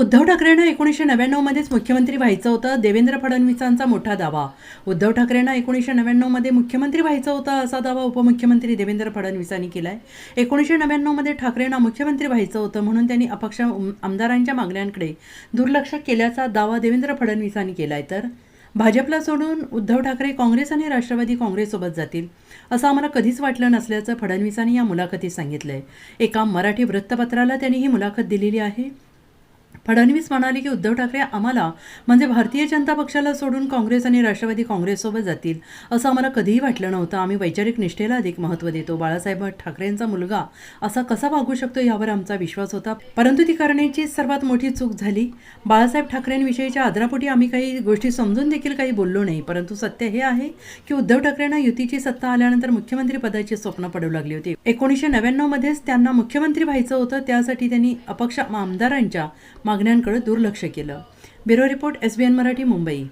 उद्धव ठाकरेंना एकोणीसशे नव्याण्णवमध्येच मुख्यमंत्री व्हायचं होतं देवेंद्र फडणवीसांचा मोठा दावा. उद्धव ठाकरेंना एकोणीसशे नव्याण्णवमध्ये मुख्यमंत्री व्हायचं होतं असा दावा उपमुख्यमंत्री देवेंद्र फडणवीसांनी केला आहे एकोणीसशे नव्याण्णवमध्ये ठाकरेंना मुख्यमंत्री व्हायचं होतं म्हणून त्यांनी अपक्ष उम- आमदारांच्या मागण्यांकडे दुर्लक्ष केल्याचा दावा देवेंद्र फडणवीसांनी केला आहे तर भाजपला सोडून उद्धव ठाकरे काँग्रेस आणि राष्ट्रवादी काँग्रेससोबत जातील असं आम्हाला कधीच वाटलं नसल्याचं फडणवीसांनी या मुलाखतीत सांगितलं आहे एका मराठी वृत्तपत्राला त्यांनी ही मुलाखत दिलेली आहे. फडणवीस म्हणाले की उद्धव ठाकरे आम्हाला म्हणजे भारतीय जनता पक्षाला सोडून काँग्रेस आणि राष्ट्रवादी काँग्रेससोबत जातील असं आम्हाला कधीही वाटलं नव्हतं. आम्ही वैचारिक निष्ठेला अधिक महत्त्व देतो. बाळासाहेब ठाकरेंचा मुलगा असा कसा वागू शकतो यावर आमचा विश्वास होता. परंतु ती करण्याची सर्वात मोठी चूक झाली. बाळासाहेब ठाकरेंविषयीच्या आदरापोटी आम्ही काही गोष्टी समजून देखील काही बोललो नाही. परंतु सत्य हे आहे की उद्धव ठाकरेंना युतीची सत्ता आल्यानंतर मुख्यमंत्री पदाची स्वप्न पडू लागली होती. एकोणीसशे नव्याण्णवमध्येच त्यांना मुख्यमंत्री व्हायचं होतं. त्यासाठी त्यांनी अपक्ष आमदारांच्या मागण्यांकडे दुर्लक्ष केलं. Bureau report S B N Marathi Mumbai.